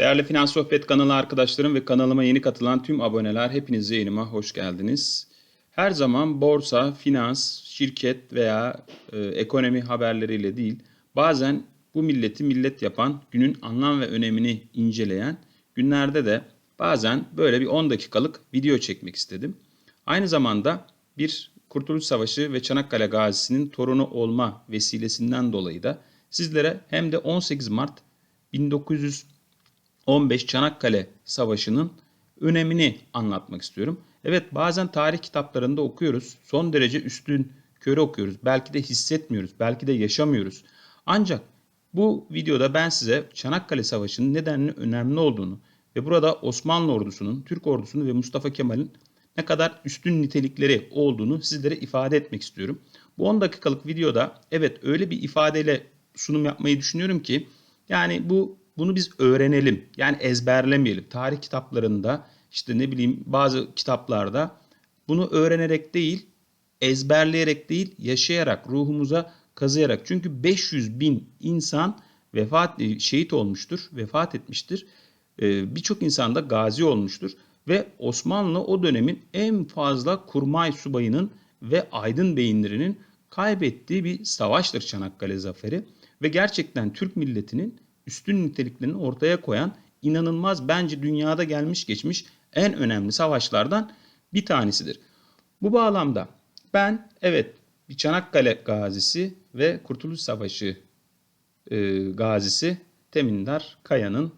Değerli Finans Sohbet kanalı arkadaşlarım ve kanalıma yeni katılan tüm aboneler hepiniz yayınıma hoş geldiniz. Her zaman borsa, finans, şirket veya e, ekonomi haberleriyle değil, bazen bu milleti millet yapan, günün anlam ve önemini inceleyen günlerde de bazen böyle bir 10 dakikalık video çekmek istedim. Aynı zamanda bir Kurtuluş Savaşı ve Çanakkale Gazisi'nin torunu olma vesilesinden dolayı da sizlere hem de 18 Mart 1915 Çanakkale Savaşı'nın önemini anlatmak istiyorum. Evet bazen tarih kitaplarında okuyoruz. Son derece üstün körü okuyoruz. Belki de hissetmiyoruz. Belki de yaşamıyoruz. Ancak bu videoda ben size Çanakkale Savaşı'nın nedenli önemli olduğunu ve burada Osmanlı ordusunun, Türk ordusunun ve Mustafa Kemal'in ne kadar üstün nitelikleri olduğunu sizlere ifade etmek istiyorum. Bu 10 dakikalık videoda evet öyle bir ifadeyle sunum yapmayı düşünüyorum ki yani bu bunu biz öğrenelim. Yani ezberlemeyelim. Tarih kitaplarında işte ne bileyim bazı kitaplarda bunu öğrenerek değil, ezberleyerek değil, yaşayarak, ruhumuza kazıyarak. Çünkü 500 bin insan vefat şehit olmuştur, vefat etmiştir. Ee, Birçok insan da gazi olmuştur ve Osmanlı o dönemin en fazla kurmay subayının ve aydın beyinlerinin kaybettiği bir savaştır Çanakkale Zaferi ve gerçekten Türk milletinin üstün niteliklerini ortaya koyan inanılmaz bence dünyada gelmiş geçmiş en önemli savaşlardan bir tanesidir. Bu bağlamda ben evet bir Çanakkale gazisi ve Kurtuluş Savaşı e, gazisi Temindar Kaya'nın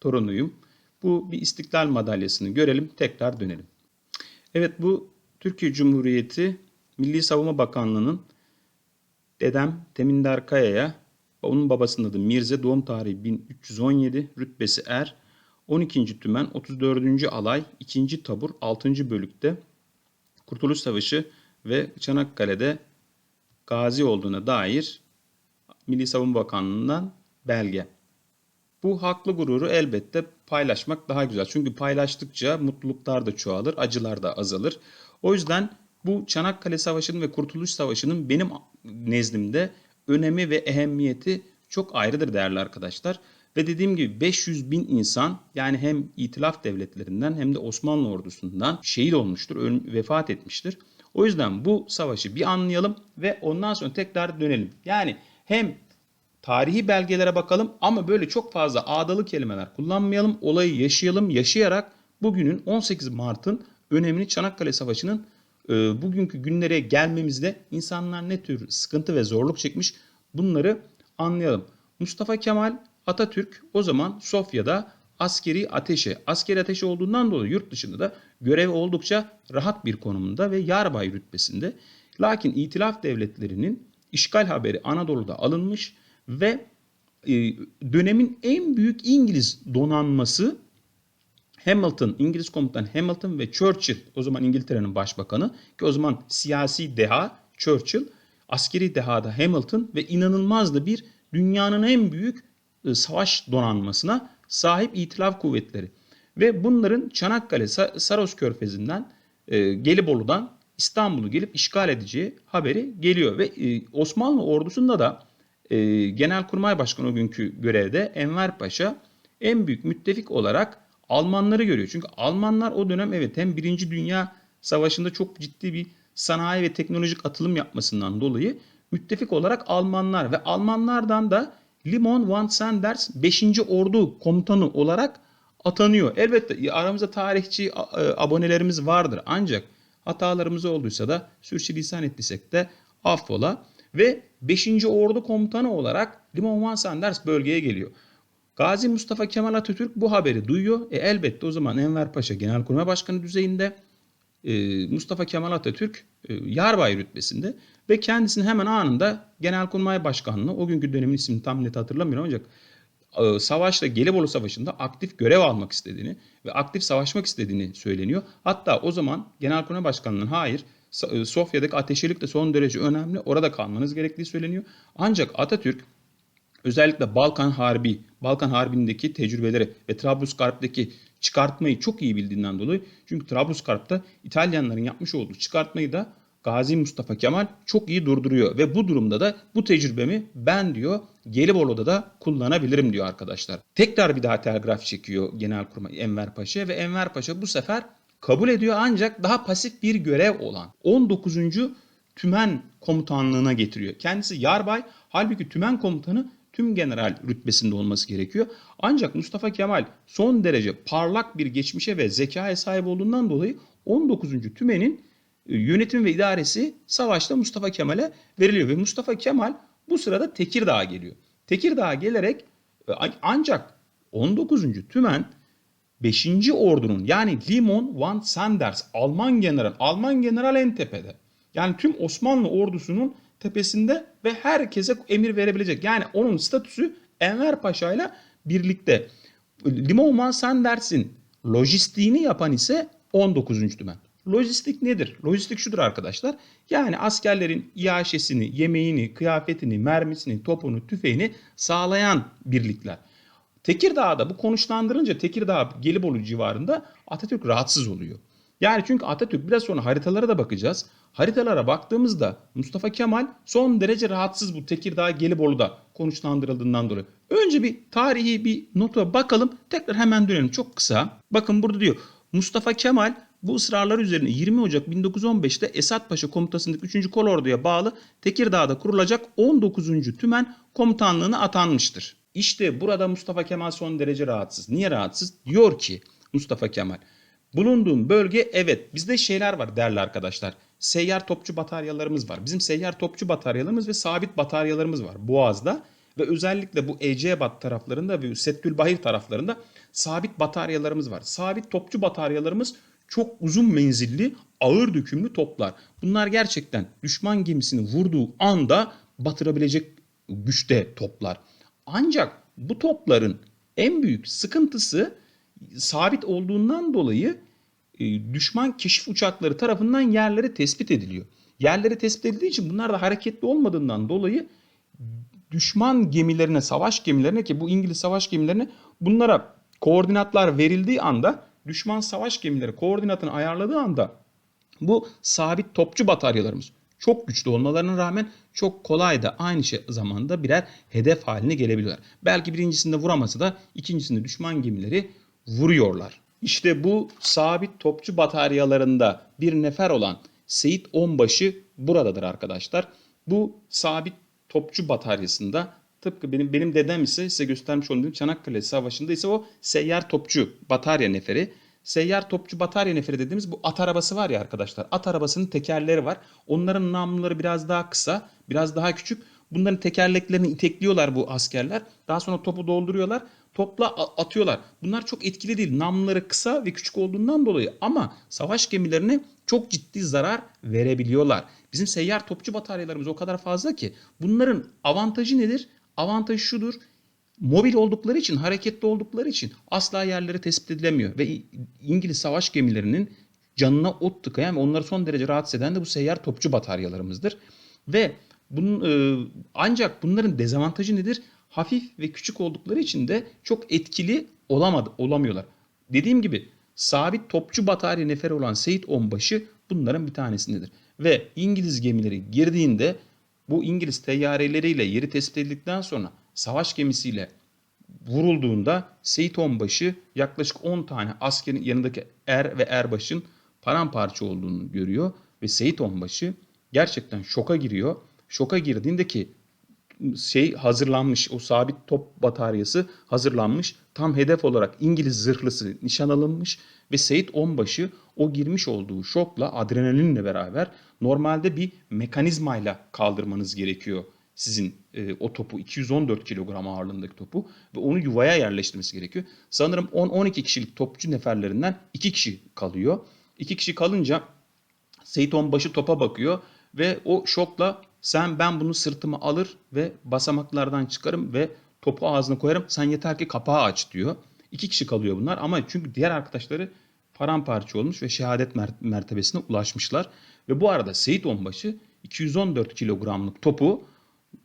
torunuyum. Bu bir istiklal madalyasını görelim tekrar dönelim. Evet bu Türkiye Cumhuriyeti Milli Savunma Bakanlığı'nın dedem Temindar Kaya'ya onun babasının adı Mirze doğum tarihi 1317 rütbesi er 12. Tümen 34. Alay 2. Tabur 6. Bölük'te Kurtuluş Savaşı ve Çanakkale'de gazi olduğuna dair Milli Savunma Bakanlığı'ndan belge. Bu haklı gururu elbette paylaşmak daha güzel. Çünkü paylaştıkça mutluluklar da çoğalır, acılar da azalır. O yüzden bu Çanakkale Savaşı'nın ve Kurtuluş Savaşı'nın benim nezdimde önemi ve ehemmiyeti çok ayrıdır değerli arkadaşlar. Ve dediğim gibi 500 bin insan yani hem itilaf devletlerinden hem de Osmanlı ordusundan şehit olmuştur, vefat etmiştir. O yüzden bu savaşı bir anlayalım ve ondan sonra tekrar dönelim. Yani hem tarihi belgelere bakalım ama böyle çok fazla ağdalı kelimeler kullanmayalım. Olayı yaşayalım, yaşayarak bugünün 18 Mart'ın önemini Çanakkale Savaşı'nın e, bugünkü günlere gelmemizde insanlar ne tür sıkıntı ve zorluk çekmiş bunları anlayalım. Mustafa Kemal Atatürk o zaman Sofya'da askeri ateşe, askeri ateşe olduğundan dolayı yurt dışında da görev oldukça rahat bir konumunda ve yarbay rütbesinde. Lakin itilaf devletlerinin işgal haberi Anadolu'da alınmış ve e, dönemin en büyük İngiliz donanması Hamilton, İngiliz komutan Hamilton ve Churchill, o zaman İngiltere'nin başbakanı ki o zaman siyasi deha Churchill, askeri deha da Hamilton ve inanılmaz da bir dünyanın en büyük e, savaş donanmasına sahip itilaf kuvvetleri. Ve bunların Çanakkale, Saros Körfezi'nden, e, Gelibolu'dan İstanbul'u gelip işgal edeceği haberi geliyor. Ve e, Osmanlı ordusunda da Genelkurmay Başkanı o günkü görevde Enver Paşa en büyük müttefik olarak Almanları görüyor. Çünkü Almanlar o dönem evet hem Birinci Dünya Savaşı'nda çok ciddi bir sanayi ve teknolojik atılım yapmasından dolayı müttefik olarak Almanlar ve Almanlardan da Limon van Sanders 5. Ordu komutanı olarak atanıyor. Elbette aramızda tarihçi e, abonelerimiz vardır ancak hatalarımız olduysa da sürçülisan ettiysek de affola ve 5. Ordu komutanı olarak Limon van Sanders bölgeye geliyor. Gazi Mustafa Kemal Atatürk bu haberi duyuyor. E elbette o zaman Enver Paşa Genelkurmay Başkanı düzeyinde e, Mustafa Kemal Atatürk e, yarbay rütbesinde ve kendisini hemen anında Genelkurmay Başkanlığı o günkü dönemin ismini tam net hatırlamıyorum ancak e, savaşta Gelibolu Savaşı'nda aktif görev almak istediğini ve aktif savaşmak istediğini söyleniyor. Hatta o zaman Genelkurmay Başkanlığı'nın hayır e, Sofya'daki ateşelik de son derece önemli. Orada kalmanız gerektiği söyleniyor. Ancak Atatürk özellikle Balkan Harbi, Balkan Harbi'ndeki tecrübeleri ve Trablusgarp'taki çıkartmayı çok iyi bildiğinden dolayı çünkü Trablusgarp'ta İtalyanların yapmış olduğu çıkartmayı da Gazi Mustafa Kemal çok iyi durduruyor ve bu durumda da bu tecrübemi ben diyor Gelibolu'da da kullanabilirim diyor arkadaşlar. Tekrar bir daha telgraf çekiyor Genelkurmay Enver Paşa ve Enver Paşa bu sefer kabul ediyor ancak daha pasif bir görev olan 19. Tümen Komutanlığına getiriyor. Kendisi yarbay halbuki tümen komutanı tüm general rütbesinde olması gerekiyor. Ancak Mustafa Kemal son derece parlak bir geçmişe ve zekaya sahip olduğundan dolayı 19. tümenin e, yönetim ve idaresi savaşta Mustafa Kemal'e veriliyor ve Mustafa Kemal bu sırada Tekirdağ'a geliyor. Tekirdağ'a gelerek e, ancak 19. tümen 5. ordunun yani Limon van Sanders Alman general, Alman general en tepede. Yani tüm Osmanlı ordusunun tepesinde ve herkese emir verebilecek. Yani onun statüsü Enver Paşa ile birlikte. Limon van Sanders'in lojistiğini yapan ise 19. tümen. Lojistik nedir? Lojistik şudur arkadaşlar. Yani askerlerin iaşesini, yemeğini, kıyafetini, mermisini, topunu, tüfeğini sağlayan birlikler. Tekirdağ'da bu konuşlandırınca Tekirdağ Gelibolu civarında Atatürk rahatsız oluyor. Yani çünkü Atatürk biraz sonra haritalara da bakacağız. Haritalara baktığımızda Mustafa Kemal son derece rahatsız bu Tekirdağ Gelibolu'da konuşlandırıldığından dolayı. Önce bir tarihi bir nota bakalım. Tekrar hemen dönelim çok kısa. Bakın burada diyor Mustafa Kemal bu ısrarlar üzerine 20 Ocak 1915'te Esat Paşa komutasındaki 3. Kolordu'ya bağlı Tekirdağ'da kurulacak 19. Tümen komutanlığına atanmıştır. İşte burada Mustafa Kemal son derece rahatsız. Niye rahatsız? Diyor ki Mustafa Kemal bulunduğum bölge evet bizde şeyler var değerli arkadaşlar. Seyyar topçu bataryalarımız var. Bizim seyyar topçu bataryalarımız ve sabit bataryalarımız var Boğaz'da ve özellikle bu Ecebat taraflarında ve Settülbahir taraflarında sabit bataryalarımız var. Sabit topçu bataryalarımız çok uzun menzilli, ağır dökümlü toplar. Bunlar gerçekten düşman gemisini vurduğu anda batırabilecek güçte toplar. Ancak bu topların en büyük sıkıntısı sabit olduğundan dolayı düşman keşif uçakları tarafından yerleri tespit ediliyor. Yerleri tespit edildiği için bunlar da hareketli olmadığından dolayı düşman gemilerine, savaş gemilerine ki bu İngiliz savaş gemilerine bunlara koordinatlar verildiği anda düşman savaş gemileri koordinatını ayarladığı anda bu sabit topçu bataryalarımız çok güçlü olmalarına rağmen çok kolay da aynı şey zamanda birer hedef haline gelebiliyorlar. Belki birincisinde vuraması da ikincisinde düşman gemileri vuruyorlar. İşte bu sabit topçu bataryalarında bir nefer olan Seyit Onbaşı buradadır arkadaşlar. Bu sabit topçu bataryasında tıpkı benim benim dedem ise size göstermiş olduğum Çanakkale Savaşı'nda ise o seyyar topçu batarya neferi. Seyyar topçu batarya neferi dediğimiz bu at arabası var ya arkadaşlar. At arabasının tekerleri var. Onların namluları biraz daha kısa, biraz daha küçük. Bunların tekerleklerini itekliyorlar bu askerler. Daha sonra topu dolduruyorlar. Topla atıyorlar. Bunlar çok etkili değil. Namluları kısa ve küçük olduğundan dolayı ama savaş gemilerine çok ciddi zarar verebiliyorlar. Bizim seyyar topçu bataryalarımız o kadar fazla ki bunların avantajı nedir? Avantajı şudur. Mobil oldukları için, hareketli oldukları için asla yerleri tespit edilemiyor. Ve İngiliz savaş gemilerinin canına ot tıkayan ve onları son derece rahatsız eden de bu seyyar topçu bataryalarımızdır. Ve bunun, e, ancak bunların dezavantajı nedir? Hafif ve küçük oldukları için de çok etkili olamadı, olamıyorlar. Dediğim gibi sabit topçu batarya neferi olan Seyit Onbaşı bunların bir tanesindedir. Ve İngiliz gemileri girdiğinde bu İngiliz teyyareleriyle yeri tespit edildikten sonra savaş gemisiyle vurulduğunda Seyit Onbaşı yaklaşık 10 tane askerin yanındaki er ve erbaşın paramparça olduğunu görüyor ve Seyit Onbaşı gerçekten şoka giriyor. Şoka girdiğinde ki şey hazırlanmış o sabit top bataryası hazırlanmış tam hedef olarak İngiliz zırhlısı nişan alınmış ve Seyit Onbaşı o girmiş olduğu şokla adrenalinle beraber normalde bir mekanizmayla kaldırmanız gerekiyor sizin e, o topu 214 kilogram ağırlığındaki topu ve onu yuvaya yerleştirmesi gerekiyor. Sanırım 10-12 kişilik topçu neferlerinden 2 kişi kalıyor. 2 kişi kalınca Seyit Onbaşı topa bakıyor ve o şokla sen ben bunu sırtıma alır ve basamaklardan çıkarım ve topu ağzına koyarım. Sen yeter ki kapağı aç diyor. İki kişi kalıyor bunlar ama çünkü diğer arkadaşları paramparça olmuş ve şehadet mertebesine ulaşmışlar. Ve bu arada Seyit Onbaşı 214 kilogramlık topu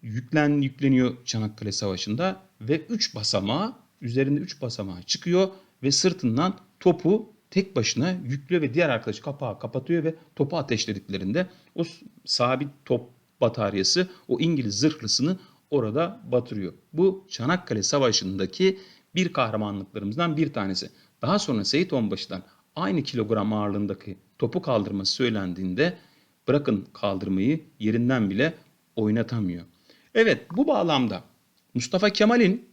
yüklen yükleniyor Çanakkale Savaşı'nda ve 3 basamağı üzerinde 3 basamağı çıkıyor ve sırtından topu tek başına yüklüyor ve diğer arkadaş kapağı kapatıyor ve topu ateşlediklerinde o sabit top bataryası o İngiliz zırhlısını orada batırıyor. Bu Çanakkale Savaşı'ndaki bir kahramanlıklarımızdan bir tanesi. Daha sonra Seyit Onbaşı'dan aynı kilogram ağırlığındaki topu kaldırması söylendiğinde bırakın kaldırmayı yerinden bile oynatamıyor. Evet bu bağlamda Mustafa Kemal'in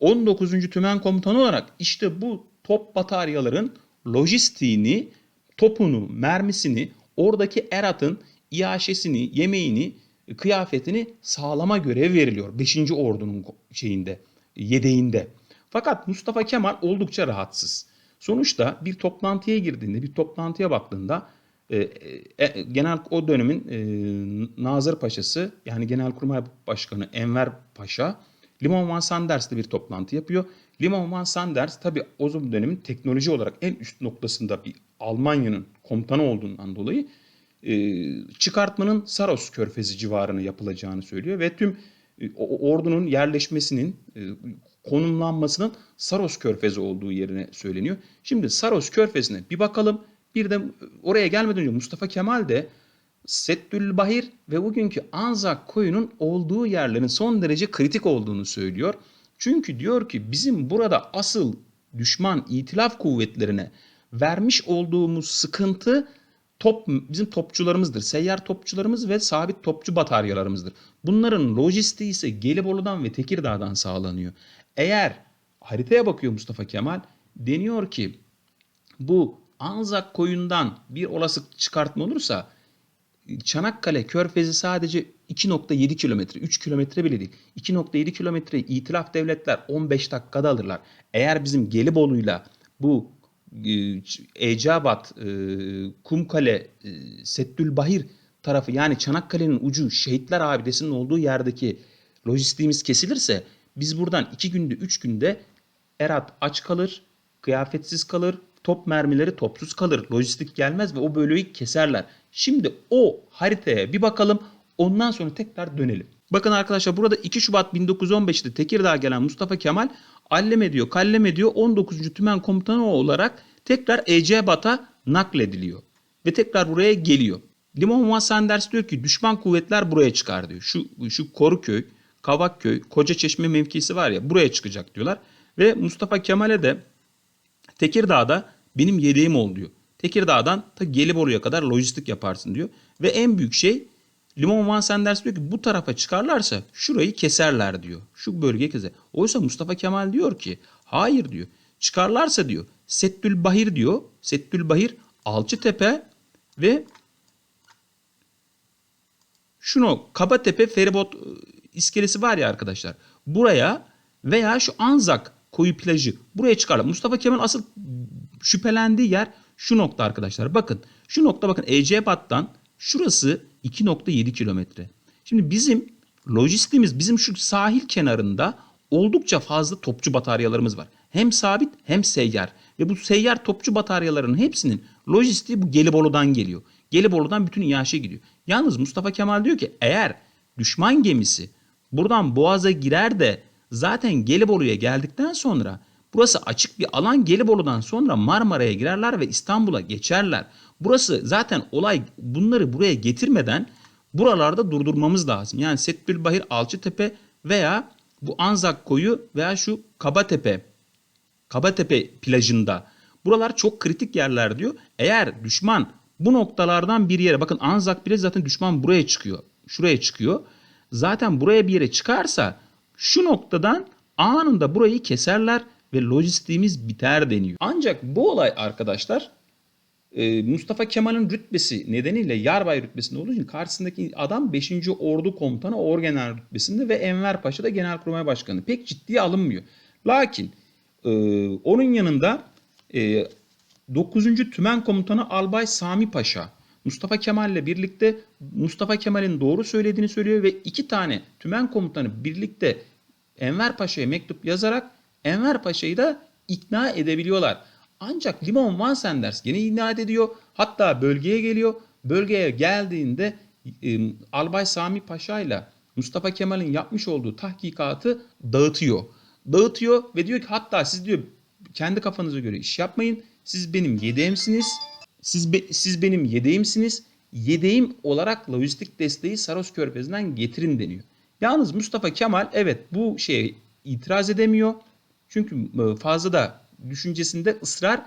19. Tümen Komutanı olarak işte bu top bataryaların lojistiğini, topunu, mermisini, oradaki eratın iaşesini, yemeğini, kıyafetini sağlama görev veriliyor 5. Ordu'nun şeyinde, yedeğinde. Fakat Mustafa Kemal oldukça rahatsız. Sonuçta bir toplantıya girdiğinde, bir toplantıya baktığında e, e, genel o dönemin e, Nazır Paşası yani Genelkurmay Başkanı Enver Paşa Limon van Sanders'le bir toplantı yapıyor. Limon van Sanders tabi o dönemin teknoloji olarak en üst noktasında bir Almanya'nın komutanı olduğundan dolayı e, çıkartmanın Saros Körfezi civarına yapılacağını söylüyor ve tüm e, ordunun yerleşmesinin e, konumlanmasının Saros Körfezi olduğu yerine söyleniyor. Şimdi Saros Körfezi'ne bir bakalım. Bir de oraya gelmeden önce Mustafa Kemal de Settül Bahir ve bugünkü Anzak koyunun olduğu yerlerin son derece kritik olduğunu söylüyor. Çünkü diyor ki bizim burada asıl düşman itilaf kuvvetlerine vermiş olduğumuz sıkıntı top bizim topçularımızdır. Seyyar topçularımız ve sabit topçu bataryalarımızdır. Bunların lojistiği ise Gelibolu'dan ve Tekirdağ'dan sağlanıyor. Eğer haritaya bakıyor Mustafa Kemal deniyor ki bu Anzak koyundan bir olası çıkartma olursa Çanakkale Körfezi sadece 2.7 kilometre, 3 kilometre bile değil. 2.7 kilometre itilaf devletler 15 dakikada alırlar. Eğer bizim Gelibolu'yla bu e, Eceabat, e, Kumkale, e, Settülbahir tarafı yani Çanakkale'nin ucu Şehitler Abidesi'nin olduğu yerdeki lojistiğimiz kesilirse biz buradan 2 günde 3 günde Erat aç kalır, kıyafetsiz kalır, top mermileri topsuz kalır. Lojistik gelmez ve o bölüğü keserler. Şimdi o haritaya bir bakalım. Ondan sonra tekrar dönelim. Bakın arkadaşlar burada 2 Şubat 1915'te Tekirdağ'a gelen Mustafa Kemal allem ediyor, kallem ediyor. 19. Tümen Komutanı olarak tekrar Ecebat'a naklediliyor. Ve tekrar buraya geliyor. Limon Van Sanders diyor ki düşman kuvvetler buraya çıkar diyor. Şu, şu Koruköy, Kavakköy, Koca Çeşme mevkisi var ya buraya çıkacak diyorlar. Ve Mustafa Kemal'e de Tekirdağ'da benim yedeğim ol diyor. Tekirdağ'dan ta Gelibolu'ya kadar lojistik yaparsın diyor. Ve en büyük şey Limon Van Sanders diyor ki bu tarafa çıkarlarsa şurayı keserler diyor. Şu bölgeyi keser. Oysa Mustafa Kemal diyor ki hayır diyor. Çıkarlarsa diyor Settül Bahir diyor. Settül Bahir Alçıtepe ve şunu Kabatepe feribot e, iskelesi var ya arkadaşlar. Buraya veya şu Anzak koyu plajı buraya çıkarlar. Mustafa Kemal asıl şüphelendiği yer şu nokta arkadaşlar. Bakın şu nokta bakın Ecebat'tan şurası 2.7 kilometre. Şimdi bizim lojistiğimiz bizim şu sahil kenarında oldukça fazla topçu bataryalarımız var. Hem sabit hem seyyar. Ve bu seyyar topçu bataryaların hepsinin lojistiği bu Gelibolu'dan geliyor. Gelibolu'dan bütün İHŞ'e gidiyor. Yalnız Mustafa Kemal diyor ki eğer düşman gemisi buradan Boğaz'a girer de zaten Gelibolu'ya geldikten sonra burası açık bir alan Gelibolu'dan sonra Marmara'ya girerler ve İstanbul'a geçerler. Burası zaten olay bunları buraya getirmeden buralarda durdurmamız lazım. Yani Settülbahir, Alçıtepe veya bu Anzak koyu veya şu Kabatepe Kabatepe plajında. Buralar çok kritik yerler diyor. Eğer düşman bu noktalardan bir yere bakın Anzak bile zaten düşman buraya çıkıyor. Şuraya çıkıyor. Zaten buraya bir yere çıkarsa şu noktadan anında burayı keserler ve lojistiğimiz biter deniyor. Ancak bu olay arkadaşlar e, Mustafa Kemal'in rütbesi nedeniyle yarbay rütbesinde olduğu için karşısındaki adam 5. Ordu Komutanı Orgeneral rütbesinde ve Enver Paşa da Genelkurmay Başkanı. Pek ciddiye alınmıyor. Lakin e, onun yanında e, 9. Tümen Komutanı Albay Sami Paşa Mustafa Kemal'le birlikte Mustafa Kemal'in doğru söylediğini söylüyor ve iki tane tümen komutanı birlikte Enver Paşa'ya mektup yazarak Enver Paşa'yı da ikna edebiliyorlar. Ancak Limon Van Sanders gene ikna ediyor. Hatta bölgeye geliyor. Bölgeye geldiğinde e, Albay Sami Paşa ile Mustafa Kemal'in yapmış olduğu tahkikatı dağıtıyor. Dağıtıyor ve diyor ki hatta siz diyor kendi kafanıza göre iş yapmayın. Siz benim yedeğimsiniz. Siz, be- siz benim yedeğimsiniz. Yedeğim olarak lojistik desteği Saros Körfezi'nden getirin deniyor. Yalnız Mustafa Kemal evet bu şeye itiraz edemiyor. Çünkü e, fazla da düşüncesinde ısrar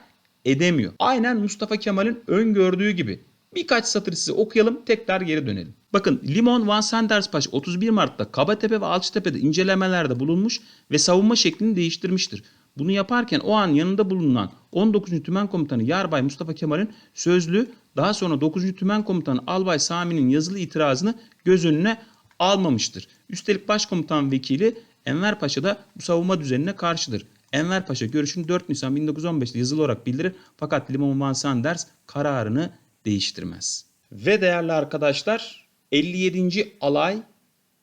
edemiyor. Aynen Mustafa Kemal'in öngördüğü gibi. Birkaç satır size okuyalım tekrar geri dönelim. Bakın Limon Van Sanders Paşa 31 Mart'ta Kabatepe ve Alçıtepe'de incelemelerde bulunmuş ve savunma şeklini değiştirmiştir. Bunu yaparken o an yanında bulunan 19. Tümen Komutanı Yarbay Mustafa Kemal'in sözlü daha sonra 9. Tümen Komutanı Albay Sami'nin yazılı itirazını göz önüne almamıştır. Üstelik Başkomutan Vekili Enver Paşa da bu savunma düzenine karşıdır. Enver Paşa görüşünü 4 Nisan 1915'te yazılı olarak bildirir fakat Limon Sanders kararını değiştirmez. Ve değerli arkadaşlar 57. alay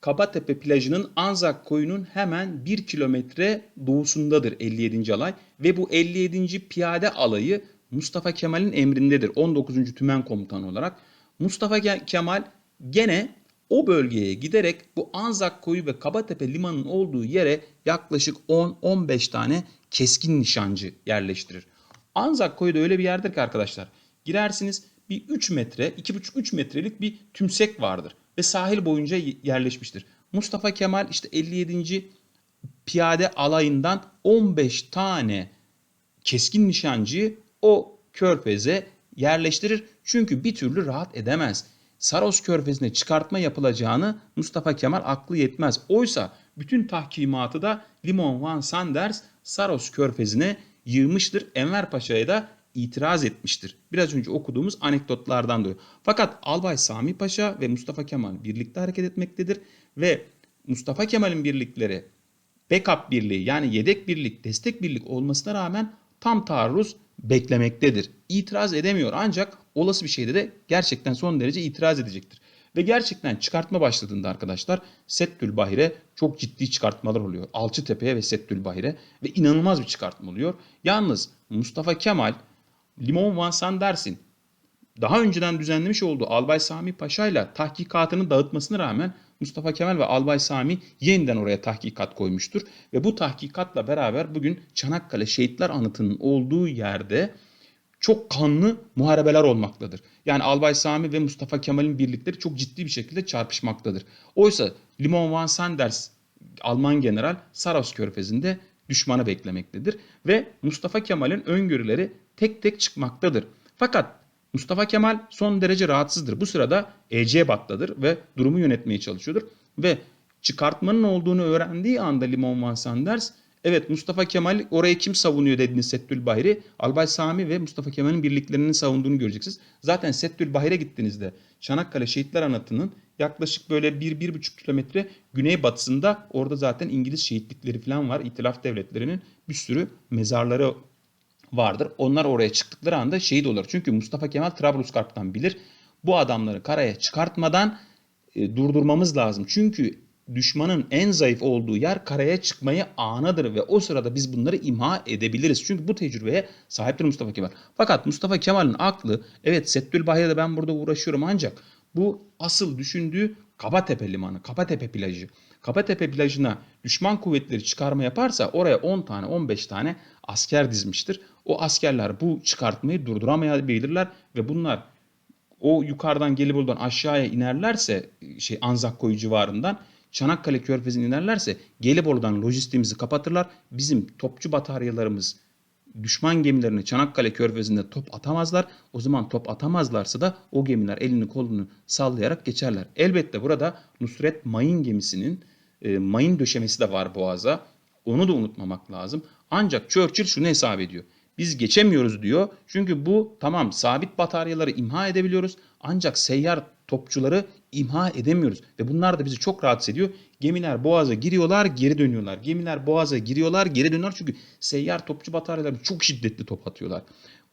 Kabatepe plajının Anzak koyunun hemen 1 kilometre doğusundadır 57. alay ve bu 57. piyade alayı Mustafa Kemal'in emrindedir 19. Tümen Komutanı olarak. Mustafa Ke- Kemal gene o bölgeye giderek bu Anzak koyu ve Kabatepe limanının olduğu yere yaklaşık 10-15 tane keskin nişancı yerleştirir. Anzak koyu da öyle bir yerdir ki arkadaşlar. Girersiniz bir 3 metre, 2,5-3 metrelik bir tümsek vardır ve sahil boyunca yerleşmiştir. Mustafa Kemal işte 57. piyade alayından 15 tane keskin nişancıyı o körfeze yerleştirir. Çünkü bir türlü rahat edemez. Saros körfezine çıkartma yapılacağını Mustafa Kemal aklı yetmez. Oysa bütün tahkimatı da Limon Van Sanders Saros körfezine yığmıştır. Enver Paşa'ya da itiraz etmiştir. Biraz önce okuduğumuz anekdotlardan dolayı. Fakat Albay Sami Paşa ve Mustafa Kemal birlikte hareket etmektedir ve Mustafa Kemal'in birlikleri backup birliği yani yedek birlik, destek birlik olmasına rağmen tam taarruz beklemektedir. İtiraz edemiyor ancak olası bir şeyde de gerçekten son derece itiraz edecektir. Ve gerçekten çıkartma başladığında arkadaşlar Settül Bahire çok ciddi çıkartmalar oluyor. Alçıtepe'ye ve Settül Bahire ve inanılmaz bir çıkartma oluyor. Yalnız Mustafa Kemal Limon Van Sanders'in daha önceden düzenlemiş olduğu Albay Sami Paşa ile tahkikatını dağıtmasına rağmen Mustafa Kemal ve Albay Sami yeniden oraya tahkikat koymuştur. Ve bu tahkikatla beraber bugün Çanakkale Şehitler Anıtı'nın olduğu yerde çok kanlı muharebeler olmaktadır. Yani Albay Sami ve Mustafa Kemal'in birlikleri çok ciddi bir şekilde çarpışmaktadır. Oysa Limon Van Sanders Alman general Saros Körfezi'nde düşmanı beklemektedir. Ve Mustafa Kemal'in öngörüleri tek tek çıkmaktadır. Fakat Mustafa Kemal son derece rahatsızdır. Bu sırada Ecebat'tadır ve durumu yönetmeye çalışıyordur. Ve çıkartmanın olduğunu öğrendiği anda Limon Van Sanders evet Mustafa Kemal orayı kim savunuyor dediğiniz Settül Bahri Albay Sami ve Mustafa Kemal'in birliklerinin savunduğunu göreceksiniz. Zaten Settül Bahir'e gittiğinizde Çanakkale Şehitler Anıtı'nın yaklaşık böyle 1-1,5 kilometre güneybatısında orada zaten İngiliz şehitlikleri falan var. İtilaf devletlerinin bir sürü mezarları vardır. Onlar oraya çıktıkları anda şehit olur. Çünkü Mustafa Kemal Trablusgarp'tan bilir. Bu adamları karaya çıkartmadan e, durdurmamız lazım. Çünkü düşmanın en zayıf olduğu yer karaya çıkmayı anadır ve o sırada biz bunları imha edebiliriz. Çünkü bu tecrübeye sahiptir Mustafa Kemal. Fakat Mustafa Kemal'in aklı evet Settül Bahir'de ben burada uğraşıyorum ancak bu asıl düşündüğü Kabatepe limanı, Kabatepe plajı. Kabatepe plajına düşman kuvvetleri çıkarma yaparsa oraya 10 tane 15 tane asker dizmiştir. O askerler bu çıkartmayı durduramayabilirler ve bunlar o yukarıdan Gelibolu'dan aşağıya inerlerse şey Anzak koyu civarından Çanakkale Körfezi'ne inerlerse Gelibolu'dan lojistiğimizi kapatırlar. Bizim topçu bataryalarımız düşman gemilerine Çanakkale Körfezi'nde top atamazlar. O zaman top atamazlarsa da o gemiler elini kolunu sallayarak geçerler. Elbette burada Nusret Mayın gemisinin e, mayın döşemesi de var boğaza. Onu da unutmamak lazım. Ancak Churchill şunu hesap ediyor. Biz geçemiyoruz diyor. Çünkü bu tamam sabit bataryaları imha edebiliyoruz. Ancak seyyar topçuları imha edemiyoruz. Ve bunlar da bizi çok rahatsız ediyor. Gemiler boğaza giriyorlar geri dönüyorlar. Gemiler boğaza giriyorlar geri dönüyorlar. Çünkü seyyar topçu bataryaları çok şiddetli top atıyorlar.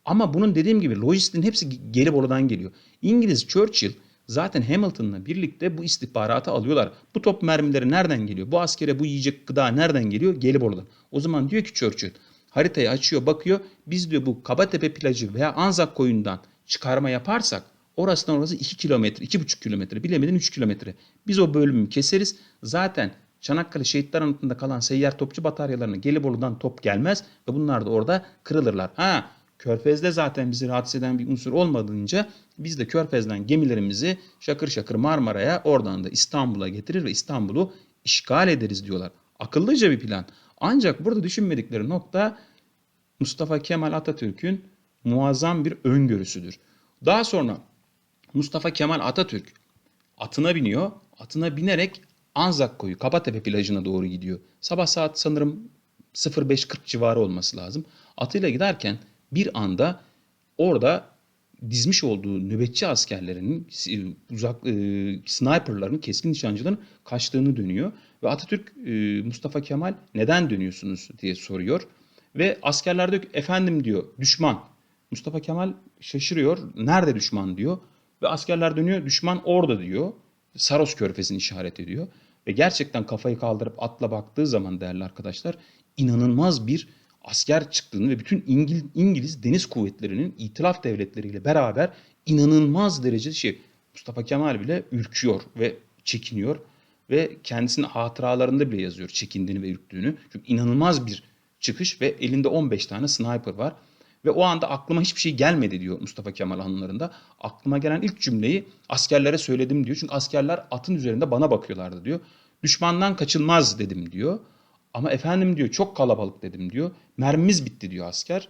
Ama bunun dediğim gibi lojistiğin hepsi Gelibolu'dan geliyor. İngiliz Churchill zaten Hamilton'la birlikte bu istihbaratı alıyorlar. Bu top mermileri nereden geliyor? Bu askere bu yiyecek gıda nereden geliyor? Gelibolu'dan. O zaman diyor ki Churchill haritayı açıyor bakıyor. Biz diyor bu Kabatepe plajı veya Anzak koyundan çıkarma yaparsak orasından orası 2 kilometre, 2,5 kilometre bilemedin 3 kilometre. Biz o bölümü keseriz. Zaten Çanakkale Şehitler Anıtı'nda kalan seyyar topçu bataryalarına Gelibolu'dan top gelmez ve bunlar da orada kırılırlar. Ha Körfez'de zaten bizi rahatsız eden bir unsur olmadığınca biz de Körfez'den gemilerimizi şakır şakır Marmara'ya oradan da İstanbul'a getirir ve İstanbul'u işgal ederiz diyorlar. Akıllıca bir plan. Ancak burada düşünmedikleri nokta Mustafa Kemal Atatürk'ün muazzam bir öngörüsüdür. Daha sonra Mustafa Kemal Atatürk atına biniyor. Atına binerek Anzak koyu Kapatepe plajına doğru gidiyor. Sabah saat sanırım 05.40 civarı olması lazım. Atıyla giderken bir anda orada dizmiş olduğu nöbetçi askerlerinin uzak e, sniperların, keskin nişancıların kaçtığını dönüyor ve Atatürk e, Mustafa Kemal neden dönüyorsunuz diye soruyor ve askerler diyor ki efendim diyor düşman. Mustafa Kemal şaşırıyor. Nerede düşman diyor. Ve askerler dönüyor. Düşman orada diyor. Saros körfezini işaret ediyor. Ve gerçekten kafayı kaldırıp atla baktığı zaman değerli arkadaşlar inanılmaz bir asker çıktığını ve bütün İngiliz, İngiliz deniz kuvvetlerinin itilaf devletleriyle beraber inanılmaz derecede şey Mustafa Kemal bile ürküyor ve çekiniyor ve kendisinin hatıralarında bile yazıyor çekindiğini ve ürktüğünü. Çünkü inanılmaz bir çıkış ve elinde 15 tane sniper var. Ve o anda aklıma hiçbir şey gelmedi diyor Mustafa Kemal anılarında. Aklıma gelen ilk cümleyi askerlere söyledim diyor. Çünkü askerler atın üzerinde bana bakıyorlardı diyor. Düşmandan kaçılmaz dedim diyor. Ama efendim diyor çok kalabalık dedim diyor. Mermimiz bitti diyor asker.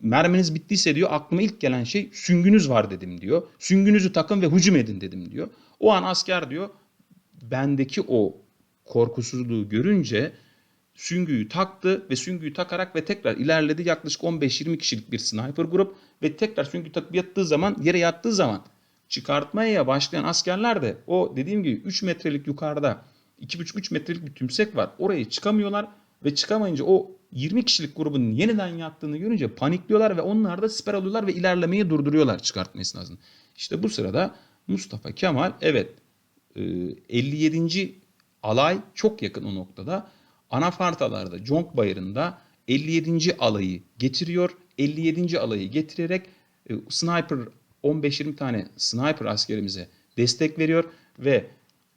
Merminiz bittiyse diyor aklıma ilk gelen şey süngünüz var dedim diyor. Süngünüzü takın ve hücum edin dedim diyor. O an asker diyor bendeki o korkusuzluğu görünce süngüyü taktı ve süngüyü takarak ve tekrar ilerledi. Yaklaşık 15-20 kişilik bir sniper grup ve tekrar süngü takıp yattığı zaman yere yattığı zaman çıkartmaya başlayan askerler de o dediğim gibi 3 metrelik yukarıda 2,5-3 metrelik bir tümsek var. Oraya çıkamıyorlar ve çıkamayınca o 20 kişilik grubun yeniden yattığını görünce panikliyorlar ve onlar da siper alıyorlar ve ilerlemeyi durduruyorlar çıkartma esnasında. İşte bu sırada Mustafa Kemal evet 57. alay çok yakın o noktada Anafartalarda, Conk Bayırı'nda 57. alayı getiriyor. 57. alayı getirerek e, sniper 15-20 tane sniper askerimize destek veriyor ve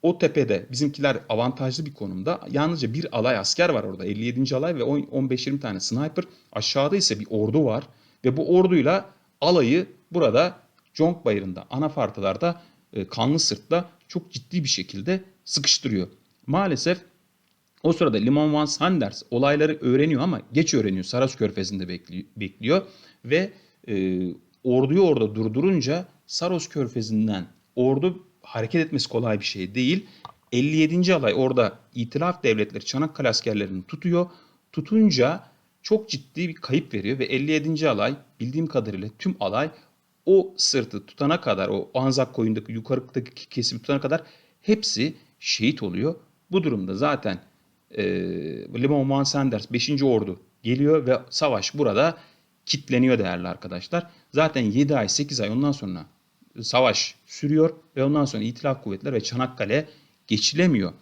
o tepede bizimkiler avantajlı bir konumda. Yalnızca bir alay asker var orada. 57. alay ve 15-20 tane sniper. Aşağıda ise bir ordu var. Ve bu orduyla alayı burada Conk Bayırı'nda, Anafartalarda, e, Kanlı Sırt'ta çok ciddi bir şekilde sıkıştırıyor. Maalesef o sırada Limon Van Sanders olayları öğreniyor ama geç öğreniyor. Saras Körfezi'nde bekliyor ve e, orduyu orada durdurunca Saros Körfezi'nden ordu hareket etmesi kolay bir şey değil. 57. alay orada itilaf devletleri Çanakkale askerlerini tutuyor. Tutunca çok ciddi bir kayıp veriyor ve 57. alay bildiğim kadarıyla tüm alay o sırtı tutana kadar o Anzak koyundaki yukarıdaki kesimi tutana kadar hepsi şehit oluyor. Bu durumda zaten e, Limon Van Sanders 5. Ordu geliyor ve savaş burada kitleniyor değerli arkadaşlar. Zaten 7 ay 8 ay ondan sonra savaş sürüyor ve ondan sonra İtilaf Kuvvetleri ve Çanakkale geçilemiyor.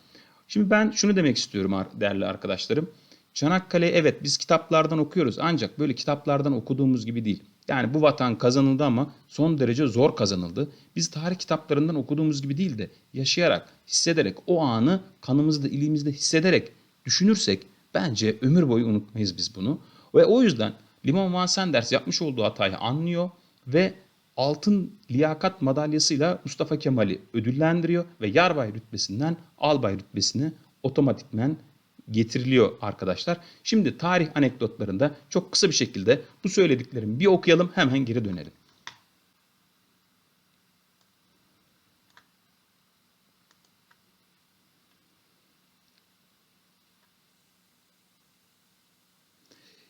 Şimdi ben şunu demek istiyorum değerli arkadaşlarım. Çanakkale evet biz kitaplardan okuyoruz ancak böyle kitaplardan okuduğumuz gibi değil. Yani bu vatan kazanıldı ama son derece zor kazanıldı. Biz tarih kitaplarından okuduğumuz gibi değil de yaşayarak, hissederek, o anı kanımızda, ilimizde hissederek düşünürsek bence ömür boyu unutmayız biz bunu. Ve o yüzden Limon Van Sanders yapmış olduğu hatayı anlıyor ve altın liyakat madalyasıyla Mustafa Kemal'i ödüllendiriyor ve yarbay rütbesinden albay rütbesine otomatikmen getiriliyor arkadaşlar. Şimdi tarih anekdotlarında çok kısa bir şekilde bu söylediklerimi bir okuyalım hemen geri dönelim.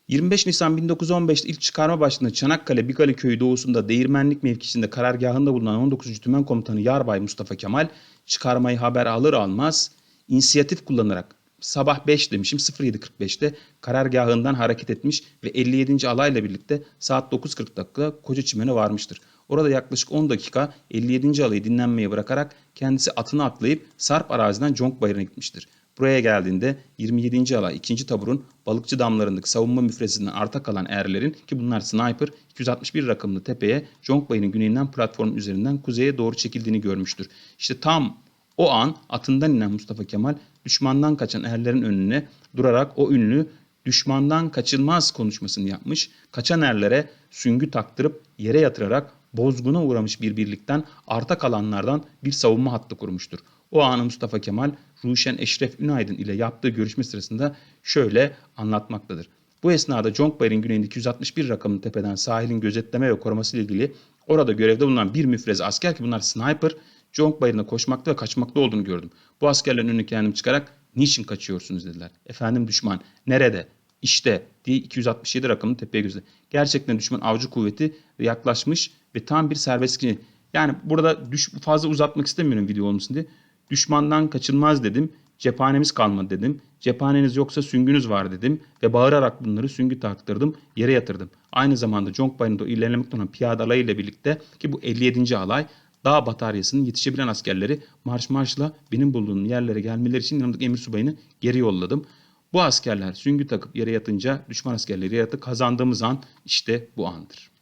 ...25 Nisan 1915'te ilk çıkarma başlığında Çanakkale Bigali Köyü doğusunda Değirmenlik mevkisinde karargahında bulunan 19. Tümen Komutanı Yarbay Mustafa Kemal... ...çıkarmayı haber alır almaz inisiyatif kullanarak sabah 5 demişim 07.45'te karargahından hareket etmiş ve 57. alayla birlikte saat 9.40 dakika Koca Çimen'e varmıştır. Orada yaklaşık 10 dakika 57. alayı dinlenmeye bırakarak kendisi atını atlayıp Sarp araziden Conk Bayırı'na gitmiştir. Buraya geldiğinde 27. alay 2. taburun balıkçı damlarındaki savunma müfresinden arta kalan erlerin ki bunlar sniper 261 rakımlı tepeye Conk Bayırı'nın güneyinden platform üzerinden kuzeye doğru çekildiğini görmüştür. İşte tam o an atından inen Mustafa Kemal düşmandan kaçan erlerin önüne durarak o ünlü düşmandan kaçılmaz konuşmasını yapmış. Kaçan erlere süngü taktırıp yere yatırarak bozguna uğramış bir birlikten arta kalanlardan bir savunma hattı kurmuştur. O anı Mustafa Kemal Ruşen Eşref Ünaydın ile yaptığı görüşme sırasında şöyle anlatmaktadır. Bu esnada Jonkbayır'ın güneyinde 261 rakamlı tepeden sahilin gözetleme ve koruması ile ilgili orada görevde bulunan bir müfreze asker ki bunlar sniper Jonkbayır'ına koşmakta ve kaçmakta olduğunu gördüm. Bu askerlerin önüne kendim çıkarak niçin kaçıyorsunuz dediler. Efendim düşman nerede? İşte diye 267 rakamlı tepeye gösterdi. Gerçekten düşman avcı kuvveti yaklaşmış ve tam bir serbest yani burada düş, fazla uzatmak istemiyorum video olmasın diye. Düşmandan kaçılmaz dedim. Cephanemiz kalmadı dedim. Cephaneniz yoksa süngünüz var dedim. Ve bağırarak bunları süngü taktırdım. Yere yatırdım. Aynı zamanda Jonkbayır'ın ilerlemekte olan piyade alayıyla birlikte ki bu 57. alay dağ bataryasının yetişebilen askerleri marş marşla benim bulduğum yerlere gelmeleri için yanımdaki emir subayını geri yolladım. Bu askerler süngü takıp yere yatınca düşman askerleri yere yatıp kazandığımız an işte bu andır.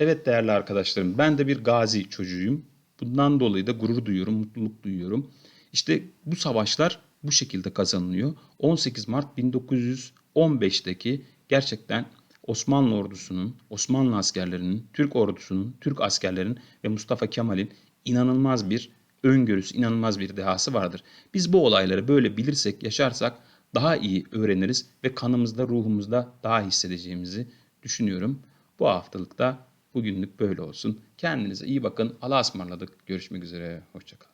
Evet değerli arkadaşlarım ben de bir gazi çocuğuyum. Bundan dolayı da gurur duyuyorum, mutluluk duyuyorum. İşte bu savaşlar bu şekilde kazanılıyor. 18 Mart 1915'teki gerçekten Osmanlı ordusunun, Osmanlı askerlerinin, Türk ordusunun, Türk askerlerinin ve Mustafa Kemal'in inanılmaz bir öngörüsü, inanılmaz bir dehası vardır. Biz bu olayları böyle bilirsek, yaşarsak daha iyi öğreniriz ve kanımızda, ruhumuzda daha hissedeceğimizi düşünüyorum. Bu haftalıkta bugünlük böyle olsun. Kendinize iyi bakın. Allah'a ısmarladık. Görüşmek üzere. Hoşçakalın.